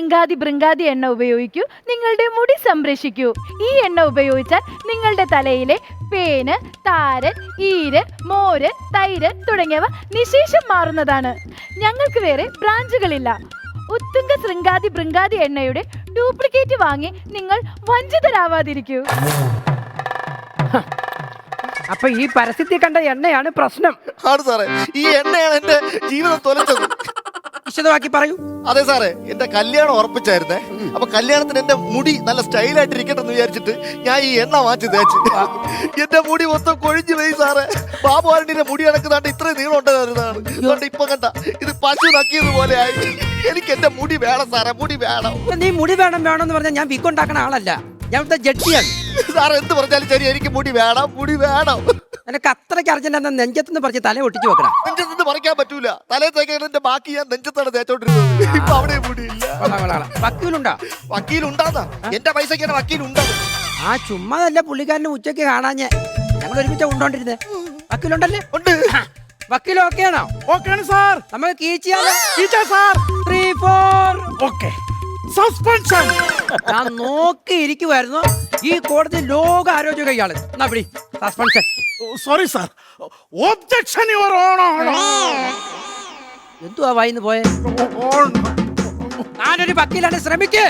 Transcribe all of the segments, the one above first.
ശൃംഗാതി ബൃങ്കാതി എണ്ണ ഉപയോഗിക്കൂ നിങ്ങളുടെ മുടി സംരക്ഷിക്കൂ. ഈ എണ്ണ ഉപയോഗിച്ചാൽ നിങ്ങളുടെ തലയിലെ പേന് താരൻ ഈര് മോര് തൈര് തുടങ്ങിയവ നിശേഷം മാറുന്നതാണ്. ഞങ്ങൾക്ക് വേറെ ബ്രാഞ്ചുകളില്ല. ഉത്തുങ്ക ശൃംഗാതി ബൃങ്കാതി എണ്ണയുടെ ഡ്യൂപ്ലിക്കേറ്റ് വാങ്ങി നിങ്ങൾ വഞ്ചിതരാവാതിരിക്കൂ. അപ്പൊ ഈ പരസ്യത്തിൽ കണ്ട എണ്ണയാണ് പ്രശ്നം. ആണ് സാറേ. ഈ എണ്ണയാണ് എന്റെ ജീവിതം തൊലച്ചത്. വിശദമാക്കി പറയൂ. അതെ സാറേ എന്റെ കല്യാണം ഉറപ്പിച്ചായിരുന്നേ. അപ്പൊ കല്യാണത്തിന് എന്റെ മുടി നല്ല സ്റ്റൈലായിട്ട് ഇരിക്കട്ടെ എന്ന് വിചാരിച്ചിട്ട് ഞാൻ ഈ എണ്ണ വാങ്ങിച്ച് തേച്ചു. എന്റെ മുടി മൊത്തം കൊഴിഞ്ഞു പോയി സാറേ. ബാബു ആരണ്ടിന്റെ മുടി അടക്കുന്നാണ്ട് ഇത്രയും നീളം ഉണ്ടായിരുന്നതാണ് അതുകൊണ്ട് ഇപ്പൊ കണ്ട ഇത് പശു നക്കിയത് പോലെ ആയി. എനിക്ക് എന്റെ മുടി വേണം സാറേ മുടി വേണം. നീ മുടി വേണം വേണം എന്ന് പറഞ്ഞാൽ ഞാൻ വിക്കൊണ്ടാക്കുന്ന ആളല്ല. ഞാൻ ഇവിടുത്തെ ജഡ്ജിയാണ്. സാറേ എന്ത് പറഞ്ഞാലും ശരി എനിക്ക് മുടി വേണം മുടി വേണം. നിനക്ക് അത്രയ്ക്ക് അർജന്റ് നെഞ്ചത്ത് നെഞ്ചത്തുനിന്ന് പറിച്ച് തല ഒട്ടിച്ചു വെക്കണം. നെഞ്ചത്ത് പറിക്കാൻ പറ്റൂല. തലേ തേക്കുന്നതിന്റെ ബാക്കി ഞാൻ നെഞ്ചത്താണ് തേച്ചോണ്ടിരുന്നത്. ഇപ്പൊ അവിടെ മുടിയില്ല വക്കീലുണ്ടോ? വക്കീലുണ്ടാതാ എന്റെ വക്കീലുണ്ടാകും ആ തന്നെ പുള്ളിക്കാരന് ഉച്ചയ്ക്ക് കാണാൻ ഞങ്ങൾ ഒരുമിച്ച് കൊണ്ടോണ്ടിരുന്നേ. വക്കീലുണ്ടല്ലേ? ഉണ്ട്. വക്കീൽ ഓക്കെ ആണോ സാർ. നമുക്ക് teacher sir. Three four okay. Suspension ഞാൻ നോക്കി ഇരിക്കുമായിരുന്നു ഈ കോടതി ലോകാരോഗ്യ കൈയാൾ. എന്നാ പിടി suspension sorry sir objection your honour എന്തുവാ വായിന്ന് പോയെ? ഞാനൊരു വക്കീലാണ് ശ്രമിക്ക്.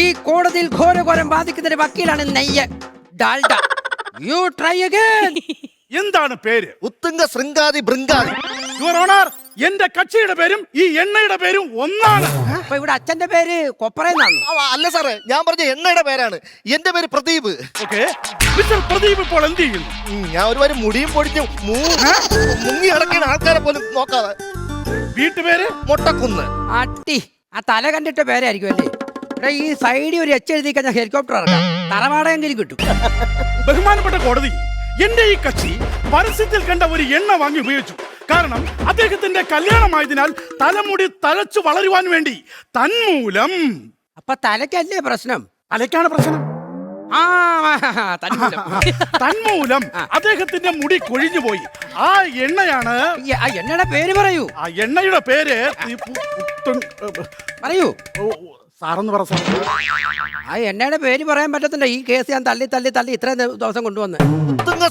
ഈ കോടതിയിൽ ഘോരഘോരം ബാധിക്കുന്ന ഒരു വക്കീലാണ് നെയ്യ്. ഡാൽഡ. യു ട്രൈ അഗൈൻ എന്താണ് പേര്? ഉത്തുങ്ക ശൃംഗാതി ബൃങ്കാതി യുവർ ഓണർ എന്റെ കക്ഷിയുടെ പേരും ഈ എണ്ണയുടെ പേരും ഒന്നാണ്. അപ്പൊ ഇവിടെ അച്ഛന്റെ പേര് അവ, അല്ല സാറേ ഞാൻ പറഞ്ഞ എണ്ണയുടെ പേരാണ്. എന്റെ പേര് പ്രദീപ്. ഓക്കെ. മിസ്റ്റർ പ്രദീപ് ഇപ്പോൾ എന്ത് ചെയ്യുന്നു? ഉം, ഞാൻ ഒരുപാട് മുടിയും പൊടിഞ്ഞു മുങ്ങി അടക്കുന്ന ആൾക്കാരെ പോലും നോക്കാതെ. വീട്ടുപേര്? മൊട്ടക്കുന്ന്. അട്ടി. ആ തല കണ്ടിട്ട പേരായിരിക്കും അല്ലേ? ഇവിടെ ഈ സൈഡിൽ ഒരു എച്ച് എഴുതി കഴിഞ്ഞാൽ ഹെലികോപ്റ്റർ ഇറക്കാം. തറവാടെങ്കിലും കിട്ടും. ബഹുമാനപ്പെട്ട കോടതി എന്റെ ഈ കക്ഷി പരസ്യത്തിൽ കണ്ട ഒരു എണ്ണ വാങ്ങി ഉപയോഗിച്ചു. കാരണം അദ്ദേഹത്തിന്റെ കല്യാണമായതിനാൽ തലമുടി തലച്ചു വളരുവാൻ വേണ്ടി തന്മൂലം. അപ്പൊ തലക്കല്ലേ പ്രശ്നം? തലയ്ക്കാണ് പ്രശ്നം. ആ തന്മൂലം. തന്മൂലം അദ്ദേഹത്തിന്റെ മുടി കൊഴിഞ്ഞു പോയി. ആ എണ്ണയാണ് ഈ ആ എണ്ണയുടെ പേര് പറയൂ. ആ എണ്ണയുടെ പേര് ഈ പു- പുത്തൻ- പറയൂ. ഓ, ഓ, സാറൊന്ന് പറ സാർ ആ എണ്ണയുടെ പേര് പറയാൻ പറ്റത്തില്ല. ഈ കേസ് ഞാൻ തള്ളി തള്ളി തള്ളി ഇത്രയും ദിവസം കൊണ്ടുവന്ന്.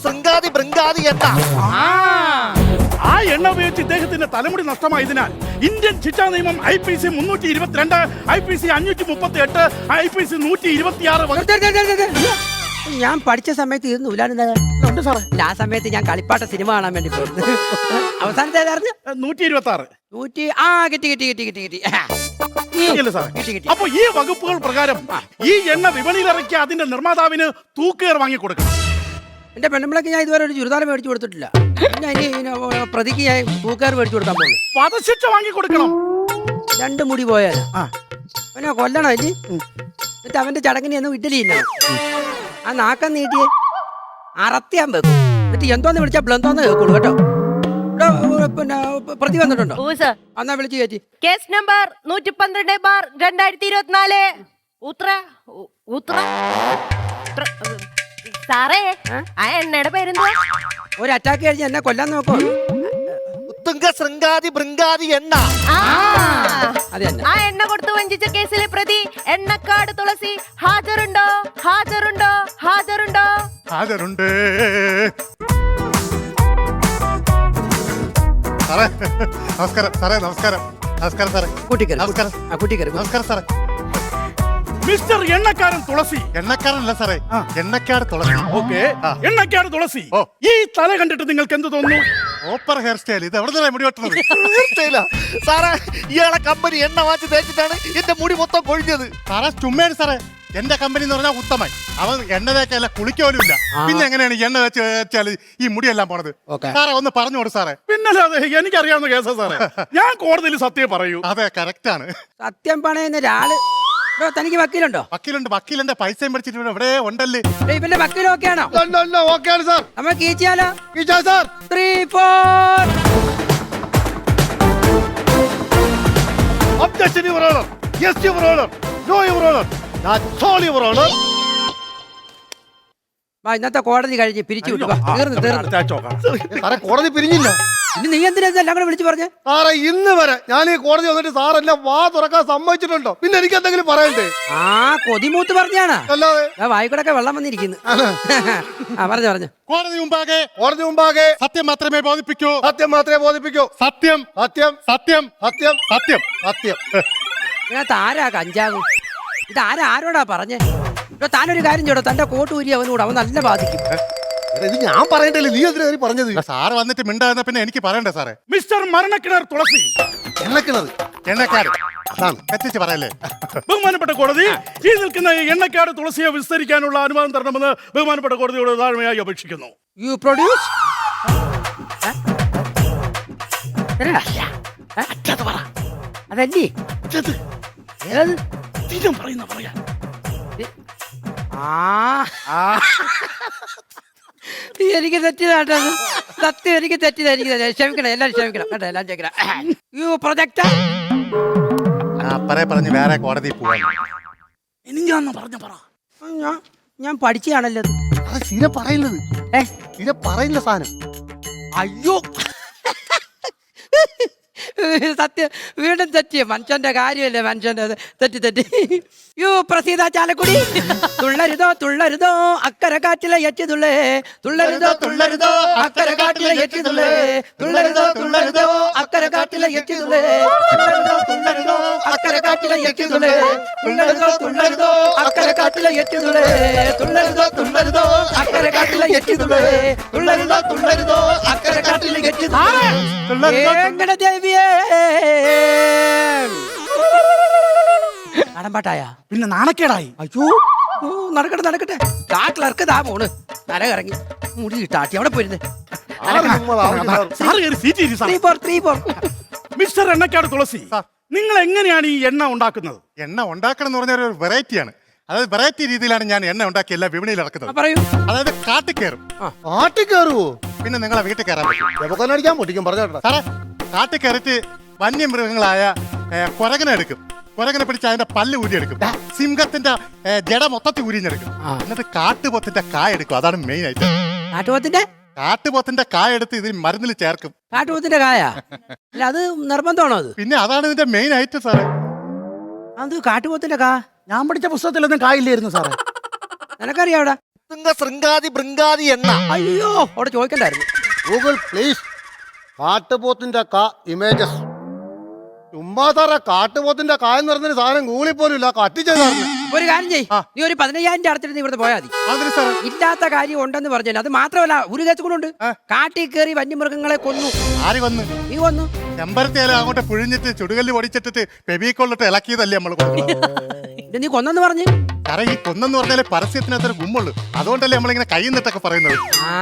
ശൃംഗാതി ബൃങ്കാതി എന്ന? ആ. എണ്ണ ഉപയോഗിച്ച് ഇദ്ദേഹത്തിന്റെ തലമുടി നഷ്ടമായതിനാൽ ഇന്ത്യൻ ശിക്ഷാ നിയമം ഐ പി സി മുന്നൂറ്റി ഇരുപത്തിരണ്ട് ഐ പി സി അഞ്ഞൂറ്റി മുപ്പത്തി എട്ട് ഐ പി സി നൂറ്റി ഇരുപത്തിയാറ്. ഞാൻ പഠിച്ച സമയത്ത് ഇരുന്നു ഉണ്ട് സാറേ. ആ സമയത്ത് ഞാൻ കളിപ്പാട്ട സിനിമ കാണാൻ വേണ്ടി പോയിരുന്നു അവസാനത്തെ ഏതായിരുന്നു നൂറ്റി ഇരുപത്തി ആറ് നൂറ്റി ആ കിട്ടി കിട്ടി കിട്ടി കിട്ടി കിട്ടി. അപ്പൊ ഈ വകുപ്പുകൾ പ്രകാരം ഈ എണ്ണ വിപണിയിലിറക്കി അതിന്റെ നിർമ്മാതാവിന് തൂക്കുകയർ വാങ്ങി കൊടുക്കണം എന്റെ പെണ്ണുമ്പിളക്ക് ഞാൻ ഇതുവരെ ഒരു ചുരിദാർ മേടിച്ചു കൊടുത്തിട്ടില്ല. പ്രതിക്ക് ഞാൻ തൂക്കാർ മേടിച്ചു കൊടുക്കാൻ പോകുന്നു വധശിക്ഷ വാങ്ങി കൊടുക്കണം. രണ്ട് മുടി പോയാൽ ആ. അവനെ കൊല്ലണം അല്ലേ എന്നിട്ട് അവന്റെ ചടങ്ങിന് ഒന്നും ഇഡലി ഇല്ല ആ നാക്കം നീട്ടിയേ അറത്തിയാൻ വെക്കും. എന്നിട്ട് എന്തോന്ന് വിളിച്ച ബ്ലന്തോന്ന് കേൾക്കുള്ളൂ കേട്ടോ. പിന്നെ പ്രതി വന്നിട്ടുണ്ടോ? എന്നാ വിളിച്ചു കയറ്റി. കേസ് നമ്പർ നൂറ്റി പന്ത്രണ്ട് ബാർ രണ്ടായിരത്തി ഇരുപത്തിനാല് ഉത്ര ഉത്ര ഉത്ര- സാറേ ആ എണ്ണയുടെ പേരെന്താ? ഒരു അറ്റാക്ക് കഴിഞ്ഞ് എന്നെ കൊല്ലാൻ നോക്കോ. ഉത്തുങ്ക ശൃംഗാതി ബൃങ്കാതി എണ്ണ. ആ. അത് തന്നെ. ആ എണ്ണ കൊടുത്തു വഞ്ചിച്ച കേസിലെ പ്രതി എണ്ണക്കാട് തുളസി. ഹാജറുണ്ടോ? ഹാജറുണ്ടോ? ഹാജറുണ്ടോ? ഹാജരുണ്ട് സാറേ നമസ്കാരം. സാറേ നമസ്കാരം. നമസ്കാരം സാറേ. കൂട്ടിക്കറി നമസ്കാരം. ആ കൂട്ടിക്കറി നമസ്കാരം സാറേ. മിസ്റ്റർ എണ്ണക്കാരൻ തുളസി. എണ്ണക്കാരനല്ല സാറേ എണ്ണക്കാട് തുളസി. ഓക്കെ. എണ്ണക്കാർ എണ്ണക്കാരൻ തുളസി. ഓ. ഈ തല കണ്ടിട്ട് നിങ്ങൾക്ക് എന്ത് തോന്നുന്നു? ഓപ്പർ ഹെയർ സ്റ്റൈൽ. ഇത് എവിടെ നിന്നാണ് മുടി വെട്ടുന്നത്? സ്റ്റൈലാ? സാറേ ഇയാളെ കമ്പനി എണ്ണ വാച്ച് തേച്ചിട്ടാണ് എന്റെ മുടി മൊത്തം കൊഴിഞ്ഞത്. സാറേ ചുമ്മയാണ് സാറേ. എന്റെ കമ്പനി എന്ന് പറഞ്ഞാൽ ഉത്തമൻ. അവൻ എണ്ണ തേക്കല്ല കുളിക്കോലും ഇല്ല. പിന്നെ എങ്ങനെയാണ് എണ്ണ തേച്ച് വെച്ചാൽ ഈ മുടിയെല്ലാം പോണത്? ഓക്കെ. സാറേ ഒന്ന് പറഞ്ഞു കൊടു സാറേ. പിന്നല്ലാതെ എനിക്കറിയാവുന്ന കേസാ സാറേ. ഞാൻ കോടതിയിൽ സത്യം പറയൂ. അതെ കറക്റ്റ് ആണ്. സത്യം പറയുന്ന ഒരാൾ തനിക്ക് വക്കീലുണ്ടോ? വക്കീലുണ്ട് വക്കീലിന്റെ പൈസയും പഠിച്ചിട്ട് ഇവിടെ എവിടെ ഉണ്ടല്ലേ? ഇവന്റെ ഓക്കെയാണോ ഓക്കെയാണ് സാർ. നമ്മൾ കീച്ചിയാലോ? Sir. Three four objection your honour yes your honour no your honour that's all your honour ഇന്നത്തെ കോടതി കഴിഞ്ഞ് പിരിച്ചു വിട്ടു. തീർന്നു തീർന്നു. കോടതി പിരിഞ്ഞില്ല. ഇനി നീ എന്തിനാ ഇതെല്ലാം കൂടെ വിളിച്ചു പറഞ്ഞേ? സാറേ ഇന്ന് വരെ ഞാൻ ഈ കോടതി വന്നിട്ട് സാർ എന്നെ വാ തുറക്കാൻ സമ്മതിച്ചിട്ടുണ്ടോ? പിന്നെ എനിക്ക് എന്തെങ്കിലും പറയണ്ടേ? ആ കൊതിമൂത്ത് പറഞ്ഞാണ്? അല്ലാതെ വായിക്കൂടൊക്കെ വെള്ളം വന്നിരിക്കുന്നു. ആ പറഞ്ഞു പറഞ്ഞു. കോടതി മുമ്പാകെ കോടതി മുമ്പാകെ സത്യം മാത്രമേ ബോധിപ്പിക്കൂ. സത്യം മാത്രമേ ബോധിപ്പിക്കൂ. സത്യം. സത്യം. സത്യം. സത്യം. സത്യം. സത്യം. ഇതിനകത്ത് ആരാ കഞ്ചാവ്? ഇത് ആരാ ആരോടാ പറഞ്ഞേ? താനൊരു കാര്യം ചെയ്യടോ. തന്റെ കോട്ട് ഊരി അവനോട് അവൻ നല്ല ബാധിക്കും. ഇത് ഞാൻ പറയണ്ടല്ലേ? നീ എന്തിനാ ഇതിന് പറഞ്ഞത്? സാറ് വന്നിട്ട് മിണ്ടാകുന്ന പിന്നെ എനിക്ക് പറയണ്ടേ സാറേ? മിസ്റ്റർ മരണക്കിണർ തുളസി. എണ്ണക്കിണർ. എണ്ണക്കാട്. അതാണ്. കത്തിച്ച് പറയല്ലേ? ബഹുമാനപ്പെട്ട കോടതി ഈ നിൽക്കുന്ന എണ്ണക്കാട് തുളസിയെ വിസ്തരിക്കാനുള്ള അനുവാദം തരണമെന്ന് ബഹുമാനപ്പെട്ട കോടതിയോട് താഴ്മയായി അപേക്ഷിക്കുന്നു. യു പ്രൊഡ്യൂസ് അതല്ലേ? പറയുന്ന പറയാൻ. ആ. എനിക്ക് തെറ്റിയതാട്ടോ. സത്യം എനിക്ക് തെറ്റിയതാ എനിക്ക്. ക്ഷമിക്കണം എല്ലാവരും ക്ഷമിക്കണം. കേട്ടോ എല്ലാം ക്ഷമിക്കണം. യു പ്രൊജക്ട് പറഞ്ഞ് വേറെ കോടതി പോവാൻ. പറഞ്ഞ പറ. ഞാൻ ഞാൻ പഠിച്ചാണല്ലോ അത് സ്ഥിരം പറയുന്നത് ഏ? സ്ഥിരം പറയുന്ന സാധനം. അയ്യോ. സത്യം. വീണ്ടും തെറ്റി. മനുഷ്യന്റെ കാര്യമല്ലേ മനുഷ്യന്റെ തെറ്റി തെറ്റി. യു പ്രസീത ചാലക്കുടി. തുള്ളരുതോ തുള്ളരുതോ അക്കര കാറ്റിലെ എച്ചിതുള്ളേ. തുള്ളരുതോ തുള്ളരുതോ അക്കര കാറ്റിലെ എച്ചിതുള്ളേ. തുള്ളരുതോ തുള്ളരുതോ അക്കര കാറ്റിലെ എച്ചിതുള്ളേ. തുള്ളരുതോ തുള്ളരുതോ അക്കര കാറ്റിലെ എച്ചിതുള്ളേ. തുള്ളരുതോ തുള്ളരുതോ അക്കര കാറ്റിലെ എച്ചിതുള്ളേ. തുള്ളരുതോ തുള്ളരുതോ അക്കര കാറ്റിലെ എച്ചിതുള്ളേ. തുള്ളരുതോ തുള്ളരുതോ അക്കര കാറ്റിലെ എച്ചിതുള്ളേ. എങ്ങനെ ദേവിയേ നടമ്പാട്ടായ പിന്നെ നാണക്കേടായി. അയ്യോ. ഓ, നടക്കട്ടെ നടക്കട്ടെ. ആ ക്ലർക്ക് താ പോണ്. തല കറങ്ങി മുടി കിട്ടാട്ടി അവിടെ പോയിരുന്നേ. സാറ് കയറി സീറ്റ് ഇരി sir three four three four mister Ennakkad Thulasi നിങ്ങൾ എങ്ങനെയാണ് ഈ എണ്ണ ഉണ്ടാക്കുന്നത്? എണ്ണ ഉണ്ടാക്കണം എന്ന് പറഞ്ഞ ഒരു വെറൈറ്റിയാണ് അതായത് വെറൈറ്റി രീതിയിലാണ് ഞാൻ എണ്ണ ഉണ്ടാക്കി എല്ലാ വിപണിയിൽ ഇറക്കുന്നത്. പറയൂ. അതായത് കാട്ടിൽ കയറും. ആട്ടി കയറുവോ? പിന്നെ നിങ്ങളെ വീട്ടിൽ കയറാൻ പറ്റും. അടിക്കാൻ പൊട്ടിക്കും പറഞ്ഞോട്ടെ. സാറേ കാട്ടിൽ കയറിട്ട് വന്യമൃഗങ്ങളായ ഏ, കുരകനെ എടുക്കും. കുരകനെ പിടിച്ച് അതിന്റെ പല്ല് ഊരിയെടുക്കും സിംഹത്തിന്റെ ഏ, ജട മൊത്തത്തിൽ ഊരിഞ്ഞെടുക്കും. എന്നിട്ട് കാട്ടുപോത്തിന്റെ കായ എടുക്കും. അതാണ് മെയിൻ ആയിട്ട് കാട്ടുപോത്തിന്റെ? കാട്ടുപോത്തിന്റെ കായ എടുത്ത് ഇതിൽ മരുന്നിൽ ചേർക്കും. കാട്ടുപോത്തിന്റെ കായ? അല്ല അത് നിർബന്ധമാണോ അത്? പിന്നെ അതാണ് ഇതിന്റെ മെയിൻ ആയിട്ട് സാറേ. അത് കാട്ടുപോത്തിന്റെ കാ? ഞാൻ പഠിച്ച പുസ്തകത്തിലൊന്നും കായില്ലായിരുന്നു സാറേ. നിനക്കറിയാം ഉത്തുങ്ക ശൃംഗാതി ബൃങ്കാതി എന്ന. അയ്യോ അവിടെ ചോദിക്കണ്ടായിരുന്നു. ഗൂഗിൾ പ്ലീസ് കാട്ടുപോത്തിന്റെ കാ ഇമേജസ് ചുമ്മാ സാറേ കാട്ടുപോത്തിന്റെ കാ എന്ന് പറഞ്ഞൊരു സാധനം ഗൂഗിളിൽ പോലും ഇല്ല ഒരു കാര്യം ചെയ് ആ. നീ ഒരു പതിനയ്യായിരം രൂപ അടച്ചിട്ട് നീ ഇവിടുന്ന് പോയാൽ മതി. അതിന് സാറേ ഇല്ലാത്ത കാര്യം ഉണ്ടെന്ന് പറഞ്ഞാൽ അത് മാത്രമല്ല ഒരു കേസ് കൂടെ ഉണ്ട്. ആ. കാട്ടിൽ കയറി വന്യമൃഗങ്ങളെ കൊന്നു. ആര് വന്നു നീ വന്നു ചെമ്പരത്തി ഇല അങ്ങോട്ട് പുഴിഞ്ഞിട്ട് ചുടുകല്ല് പൊടിച്ചിട്ടിട്ട് പെബിക്കൊള്ളിട്ട് ഇളക്കിയതല്ലേ നമ്മൾ നീ കൊന്നെന്ന് പറഞ്ഞു. കാരണം ഈ കൊന്നെന്ന് പറഞ്ഞാലേ പരസ്യത്തിനകത്തൊരു ഗുമ്മുള്ളൂ അതുകൊണ്ടല്ലേ നമ്മളിങ്ങനെ കൈ നിട്ടൊക്കെ പറയുന്നത്? ആ.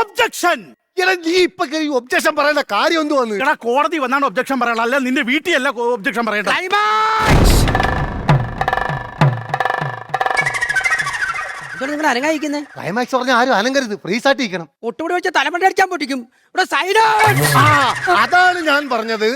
ഒബ്ജക്ഷൻ എടാ നീ ഇപ്പൊ ഒബ്ജക്ഷൻ പറയേണ്ട കാര്യം എന്ത് വന്നു എടാ കോടതി വന്നാണ് ഒബ്ജക്ഷൻ പറയാനുള്ള അല്ല നിന്റെ വീട്ടിലല്ല ഒബ്ജക്ഷൻ പറയേണ്ടത്. ഇതുകൊണ്ട് നിങ്ങൾ അനങ്ങായിക്കുന്നേ ക്ലൈമാക്സ് പറഞ്ഞ ആരും അനങ്ങരുത് ഫ്രീസ് ആയിട്ട് ഇരിക്കണം ഒട്ടുകൂടി വെച്ച തലമണ്ട അടിക്കാൻ പൊട്ടിക്കും. ഇവിടെ സൈഡ് ആ, അതാണ് ഞാൻ പറഞ്ഞത്.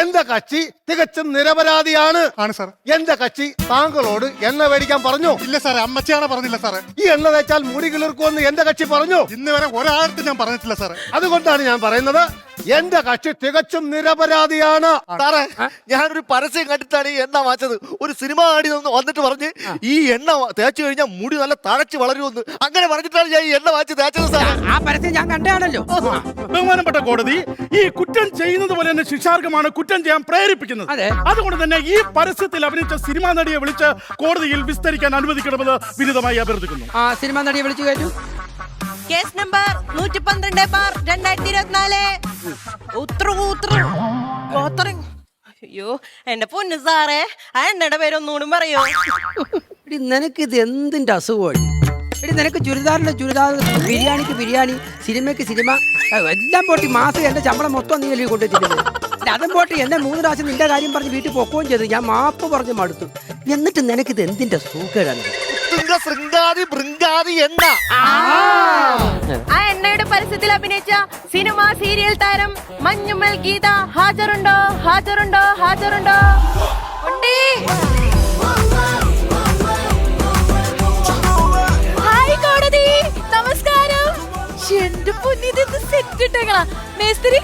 എന്റെ കച്ചി തികച്ചും നിരപരാധിയാണ്. ആണ് സാർ എന്റെ കച്ചി താങ്കളോട് എണ്ണ മേടിക്കാൻ പറഞ്ഞു. ഇല്ല സാറേ അമ്മച്ചിയാണ് പറഞ്ഞില്ല സാറേ. ഈ എണ്ണ തേച്ചാൽ മുടി കിളിർക്കുമെന്ന് എന്റെ കച്ചി പറഞ്ഞു. ഇന്ന് വരെ ഒരാൾക്ക് ഞാൻ പറഞ്ഞിട്ടില്ല സാറേ. അതുകൊണ്ടാണ് ഞാൻ പറയുന്നത്. എന്റെ കക്ഷി തികച്ചും നിരപരാധിയാണ്. സാറേ ഞാനൊരു പരസ്യം കണ്ടിട്ടാണ് ഈ എണ്ണ വാങ്ങിച്ചത്. ഒരു സിനിമ ആടി ഒന്ന് വന്നിട്ട് പറഞ്ഞ് ഈ എണ്ണ തേച്ചു കഴിഞ്ഞാൽ മുടി നല്ല തഴച്ച് വളരുമെന്ന് അങ്ങനെ പറഞ്ഞിട്ടാണ് ഞാൻ ഈ എണ്ണ വാങ്ങിച്ച് തേച്ചത് സാറേ. ആ പരസ്യം ഞാൻ കണ്ടാണല്ലോ ബഹുമാനപ്പെട്ട കോടതി ഈ കുറ്റം ചെയ്യുന്നത് പോലെ തന്നെ ശിക്ഷാർഹമാണ് കുറ്റം ചെയ്യാൻ പ്രേരിപ്പിക്കുന്നത്. അതുകൊണ്ട് തന്നെ ഈ പരസ്യത്തിൽ അഭിനയിച്ച സിനിമാ നടിയെ വിളിച്ച് കോടതിയിൽ വിസ്തരിക്കാൻ അനുവദിക്കണമെന്ന് വിനിതമായി അഭ്യർത്ഥിക്കുന്നു. ആ സിനിമ നടിയെ വിളിച്ചു കയറ്റു. കേസ് നമ്പർ നൂറ്റി പന്ത്രണ്ട് ബാർ രണ്ടായിരത്തി ഇരുപത്തിനാല് ഗോത്ര അയ്യോ എന്റെ പൊന്നു സാറേ ആ എണ്ണയുടെ പേരൊന്നുകൂടി പറയോ. എടി നിനക്ക് ഇത് എന്തിന്റെ അസുഖമാണ്? എടി നിനക്ക് ചുരിദാറിന്റെ ചുരിദാർ ബിരിയാണിക്ക് ബിരിയാണി സിനിമയ്ക്ക് സിനിമ എല്ലാം പോട്ടി മാസം എന്റെ ശമ്പളം മൊത്തം നീ അല്ലേ കൊണ്ടുവച്ചിട്ടുണ്ട് അതും പോട്ടി എന്നെ മൂന്ന് പ്രാവശ്യം നിന്റെ കാര്യം പറഞ്ഞ് വീട്ടിൽ പൊക്കുകയും ചെയ്തു. ഞാൻ മാപ്പ് പറഞ്ഞ് മടുത്തു. എന്നിട്ട് നിനക്ക് ഇത് എന്തിന്റെ സൂക്കേടാണ് ഉത്തുങ്ക ശൃംഗാതി ബൃങ്കാതി എന്ന. ആ. എണ്ണയുടെ പരസ്യത്തിൽ അഭിനയിച്ച സിനിമ സീരിയൽ താരം മഞ്ഞുമൽ ഗീത ഹാജറുണ്ടോ? ഹാജറുണ്ടോ? ഹാജറുണ്ടോ? ഉണ്ടേ. ഹായ് കോടതി. നമസ്കാരം. എന്റെ സെറ്റ് ഇട്ടേങ്ങളാ മേസ്തിരി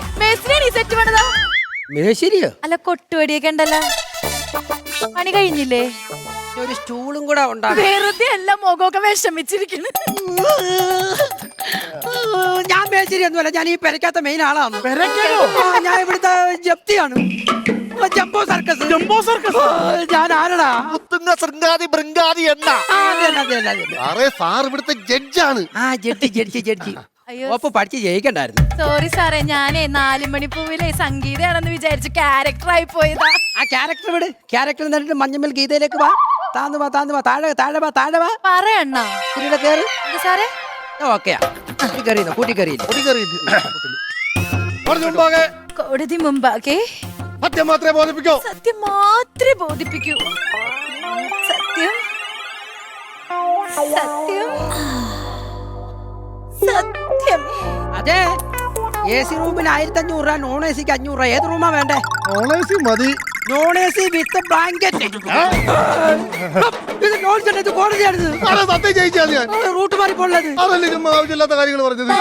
മേശരിയോ? അല്ല കൊട്ടുവടിയൊക്കെ ഉണ്ടല്ലോ. പണി കഴിഞ്ഞില്ലേ? ഒരു സ്റ്റൂളും കൂടെ ഉണ്ടാകും വെറുതെ അല്ല മുഖമൊക്കെ വിഷമിച്ചിരിക്കുന്നു. ഞാൻ മേശരി ഒന്നുമല്ല ഞാൻ ഈ പെരക്കാത്ത മെയിൻ ആളാണ്? ഞാൻ ഇവിടുത്തെ ജപ്തിയാണ്. Jumbo circus. Jumbo circus? ഞാൻ ആരടാ? മുത്തുങ്ങ ശൃംഗാതി ബൃങ്കാതി എണ്ണ ആ, അതന്നെ, അതന്നെ, അതന്നെ. സാറേ സാർ ഇവിടുത്തെ ജഡ്ജാണ്. ആ ജഡ്ജി ജഡ്ജി ജഡ്ജി. അയ്യോ. ഒപ്പ് പഠിച്ച് ജയിക്കണ്ടായിരുന്നു. സോറി സാറേ ഞാനേ നാലുമണിപ്പൂവിലെ സംഗീതമാണെന്ന് വിചാരിച്ച് ക്യാരക്ടർ ആയി പോയതാ. ആ ക്യാരക്ടർ വിട് ക്യാരക്ടർ എന്നിട്ട് മഞ്ഞമ്മൽ ഗീതയിലേക്ക് വാ. താന്ന് വാ താന്ന് വാ. താഴെ താഴെ വാ താഴെ വാ. പറയണ്ണ ഇവിടെ കയറി എന്ത് സാറേ? ഓക്കെയാ കൂട്ടിക്കറിയുന്നു കൂട്ടിക്കറിയില്ല പറഞ്ഞു മുമ്പാകെ കോടതി മുമ്പാകെ. സത്യം മാത്രമേ ബോധിപ്പിക്കൂ. സത്യം മാത്രമേ ബോധിപ്പിക്കൂ. സത്യം. സത്യം. സത്യം. അതെ. എ സി റൂമിന് ആയിരത്തി അഞ്ഞൂറ് രൂപ നോൺ എ സിക്ക് അഞ്ഞൂറ് രൂപ. ഏത് റൂമാ വേണ്ടേ? ഓണേസി മതി. Non A C with blanket ഇത് നോൺ ഇത് കോടതിയാണിത് സാറേ സത്യം ജയിച്ചാൽ ഞാൻ. റൂട്ട് മാറിപ്പോളത് അതല്ലേ ചുമ്മാ ആവശ്യമില്ലാത്ത കാര്യങ്ങൾ പറഞ്ഞത്?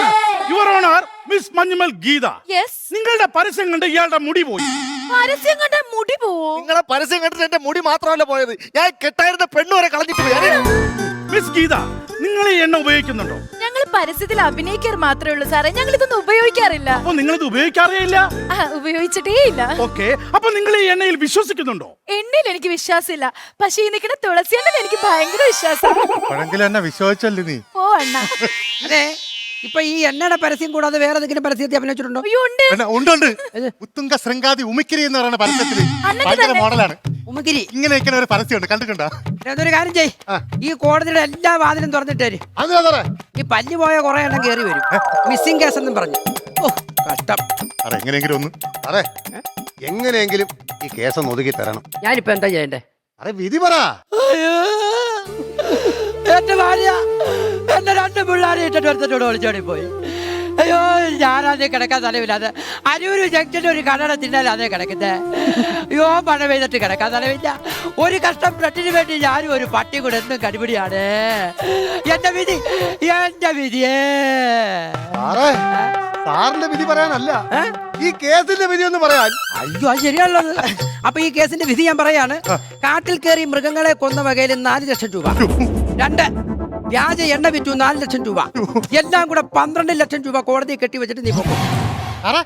Your honour miss Manjummel Geetha yes നിങ്ങളുടെ പരസ്യം കണ്ട് ഇയാളുടെ മുടി പോയി. പരസ്യം കണ്ട മുടി പോവോ? നിങ്ങളെ പരസ്യം കണ്ടിട്ട് എന്റെ മുടി മാത്രമല്ല പോയത്. ഞാൻ കെട്ടായിരുന്ന പെണ്ണ് വരെ കളഞ്ഞിട്ട് പോയി. മിസ് ഗീത നിങ്ങൾ ഈ എണ്ണ ഉപയോഗിക്കുന്നുണ്ടോ? ഞങ്ങൾ പരസ്യത്തിൽ അഭിനയിക്കാറ് മാത്രമേ ഉള്ളൂ സാറേ. ഞങ്ങൾ ഇതൊന്നും ഉപയോഗിക്കാറില്ല. അപ്പൊ നിങ്ങൾ ഇത് ഉപയോഗിക്കാറേ ഇല്ല ആ, ഉപയോഗിച്ചിട്ടേ ഇല്ല. ഓക്കെ. അപ്പൊ നിങ്ങൾ ഈ എണ്ണയിൽ വിശ്വസിക്കുന്നുണ്ടോ? എണ്ണയിൽ എനിക്ക് വിശ്വാസമില്ല. പക്ഷെ ഈ നിൽക്കുന്ന തുളസി എണ്ണയിൽ എനിക്ക് ഭയങ്കര വിശ്വാസം അപ്പോഴെങ്കിലും എന്നെ വിശ്വസിച്ചല്ലേ നീ? ഓ അണ്ണ. അതെ. ഇപ്പൊ ഈ എണ്ണയുടെ പരസ്യം കൂടാതെ വേറെ എന്തെങ്കിലും പരസ്യത്തിൽ അഭിനയിച്ചിട്ടുണ്ടോ? അയ്യോ ഉണ്ട്. പിന്നെ ഉണ്ട് ഉണ്ട്. ഉത്തുങ്ക ശൃംഗാതി ഉമിക്കിരി എന്ന് പറയുന്ന പരസ്യത്തിൽ ഭയങ്കര മോഡലാണ്. ഇങ്ങനെ ഇരിക്കുന്ന ഒരു പരസ്യമുണ്ട്. കണ്ടിട്ടുണ്ടോ? അതൊരു കാര്യം ചെയ്. ഈ കോടതിയുടെ എല്ലാ വാതിലും തുറന്നിട്ടേര്. സാറേ ഈ പല്ല് പോയ കുറെ എണ്ണം കയറി വരും. മിസ്സിംഗ് കേസ് എന്നും പറഞ്ഞു. ഓ കഷ്ടം. അതെ എങ്ങനെയെങ്കിലും ഒന്ന്. സാറേ എങ്ങനെയെങ്കിലും ഈ കേസ് ഒന്ന് ഒതുക്കി തരണം. ഞാനിപ്പോ എന്താ ചെയ്യണ്ടേ? അതെ വിധി പറ. അയ്യോ. എന്റെ ഭാര്യ. എന്റെ രണ്ട് പിള്ളേരെ ഇട്ടിട്ട് ഒരുത്തോട് ഒളിച്ചോടി പോയി. അയ്യോ ഞാനതേ കിടക്കാൻ സ്ഥലമില്ലാതെ. അരൂര് ജംഗ്ഷനിൽ ഒരു കടട തിന്നാലും അതേ കിടക്കുന്നേ. അയ്യോ മഴ പെയ്തിട്ട് കിടക്കാൻ സ്ഥലമില്ല. ഒരു കഷ്ടം ബ്ലഡിന് വേണ്ടി ഞാനും ഒരു പട്ടി കൂടെ എന്നും കടിപിടിയാണ്. എന്റെ വിധി എന്റെ വിധിയേ. സാറേ സാറിന്റെ വിധി പറയാനല്ല. ഈ കേസിന്റെ വിധി ഒന്ന് പറയാൻ. അയ്യോ അത് ശരിയാണുള്ളത് അപ്പൊ ഈ കേസിന്റെ വിധി ഞാൻ പറയാണ്. കാട്ടിൽ കയറി മൃഗങ്ങളെ കൊന്ന വകയിൽ നാല് ലക്ഷം രൂപ. രണ്ട്. വ്യാജ എണ്ണ വിറ്റു നാല് ലക്ഷം രൂപ എല്ലാം കൂടെ പന്ത്രണ്ട് ലക്ഷം രൂപ കോടതി കെട്ടി വെച്ചിട്ട് നീ പോകും സാറേ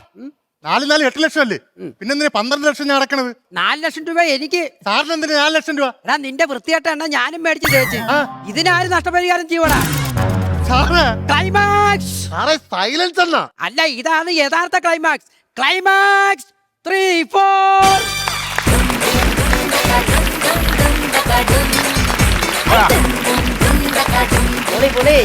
നാല് നാല് എട്ട് ലക്ഷം അല്ലേ പിന്നെ എന്തിനാ പന്ത്രണ്ട് ലക്ഷം ഞാൻ അടക്കണത് നാല് ലക്ഷം രൂപ എനിക്ക് സാറിന് എന്തിനാ നാല് ലക്ഷം രൂപ എടാ നിന്റെ വൃത്തിയായിട്ട എണ്ണ ഞാനും മേടിച്ച് തേച്ച് ഇതിനാരും നഷ്ടപരിഹാരം ചെയ്യടാ സാറേ ക്ലൈമാക്സ് സാറേ സൈലൻസ് എന്നാ അല്ല ഇതാണ് യഥാർത്ഥ ക്ലൈമാക്സ് ക്ലൈമാക്സ് ത്രീ ഫോർ বলে বলে